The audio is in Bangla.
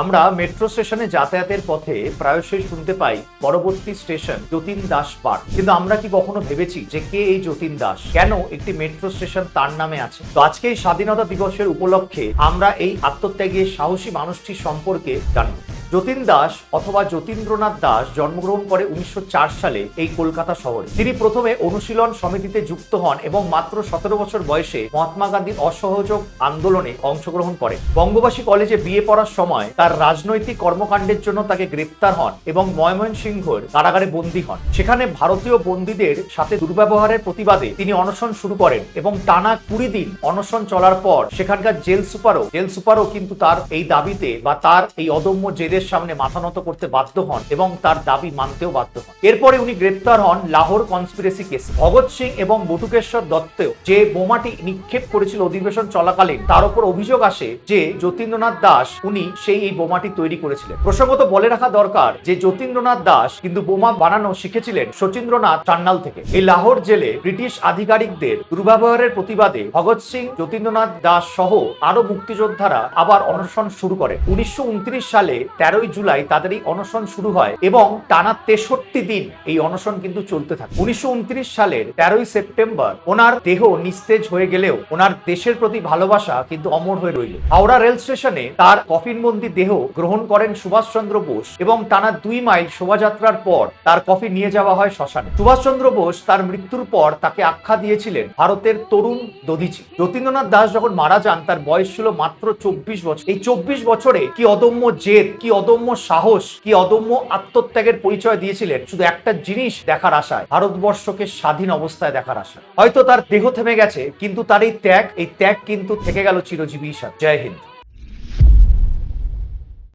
আমরা মেট্রো স্টেশনে যাতায়াতের পথে প্রায়শই শুনতে পাই পরবর্তী স্টেশন যতীন দাস পার্ক কিন্তু আমরা কি কখনো ভেবেছি যে কে এই যতীন দাস? কেন একটি মেট্রো স্টেশন তার নামে আছে? তো আজকে এই স্বাধীনতা দিবসের উপলক্ষে আমরা এই আত্মত্যাগের সাহসী মানুষটি সম্পর্কে জানব। যতীন দাস অথবা যতীন্দ্রনাথ দাস জন্মগ্রহণ করে উনিশশো চার সালে এই কলকাতা শহরে। তিনি প্রথমে অনুশীলন সমিতিতে যুক্ত হন এবং মাত্র সতেরো বছর বয়সে মহাত্মা গান্ধীর অসহযোগ আন্দোলনে অংশগ্রহণ করেন। বঙ্গবাসী কলেজে বিয়ে পড়ার সময় তার রাজনৈতিক কর্মকাণ্ডের জন্য তাকে গ্রেপ্তার হন এবং ময়মনসিংহর কারাগারে বন্দী হন। সেখানে ভারতীয় বন্দীদের সাথে দুর্ব্যবহারের প্রতিবাদে তিনি অনশন শুরু করেন এবং টানা কুড়ি দিন অনশন চলার পর সেখানকার জেল সুপারও জেল সুপারও কিন্তু তার এই দাবিতে বা তার এই অদম্য জেদের সামনে মাথা নত করতে বাধ্য হন এবং তার দাবি মানতেও বাধ্য হন। এরপরে উনি গ্রেপ্তার হন লাহোর কনস্পিরেসি কেসে। ভগৎ সিং এবং বটুকেশ্বর দত্তেও যে বোমাটি নিক্ষেপ করেছিল অধিবেশন চলাকালীন, তার উপর অভিযোগ আসে যে যতীন্দ্রনাথ দাস উনি সেই এই বোমাটি তৈরি করেছিলেন। প্রসঙ্গত বলে রাখা দরকার যে যতীন্দ্রনাথ দাস কিন্তু বোমা বানানো শিখেছিলেন শচীন্দ্রনাথ চান্নাল থেকে। এই লাহোর জেলে ব্রিটিশ আধিকারিকদের দুর্ব্যবহারের প্রতিবাদে ভগৎ সিং, যতীন্দ্রনাথ দাস সহ আরও মুক্তিযোদ্ধারা আবার অনশন শুরু করে উনিশশো উনত্রিশ সালে তেরোই জুলাই তাদের এই অনশন শুরু হয় এবং টানা তেষট্টি দিন এই অনশন কিন্তু চলতে থাকে। উনিশশো উনত্রিশ সালের তেরোই সেপ্টেম্বর ওনার দেহ নিস্তেজ হয়ে গেলেও ওনার দেশের প্রতি ভালোবাসা কিন্তু অমর হয়ে রইল। হাওড়া রেল স্টেশনে তার কফিনবন্দি দেহ গ্রহণ করেন সুভাষচন্দ্র বোস এবং টানা দুই মাইল শোভাযাত্রার পর তার কফি নিয়ে যাওয়া হয় শ্মশানে। সুভাষচন্দ্র বোস তার মৃত্যুর পর তাকে আখ্যা দিয়েছিলেন ভারতের তরুণ দধিচি। যতীন্দ্রনাথ দাস যখন মারা যান, তার বয়স ছিল মাত্র চব্বিশ বছর। এই চব্বিশ বছরে কি অদম্য জেদ, কি অদম্য সাহস কি অদম্য আত্মত্যাগের পরিচয় দিয়েছিলেন? শুধু একটা জিনিস দেখার আশায়, ভারতবর্ষকে স্বাধীন অবস্থায় দেখার আশায়। হয়তো তার দেহ থেমে গেছে, কিন্তু তার এই ত্যাগ এই ত্যাগ কিন্তু থেকে গেল চিরজীবী জয় হিন্দ।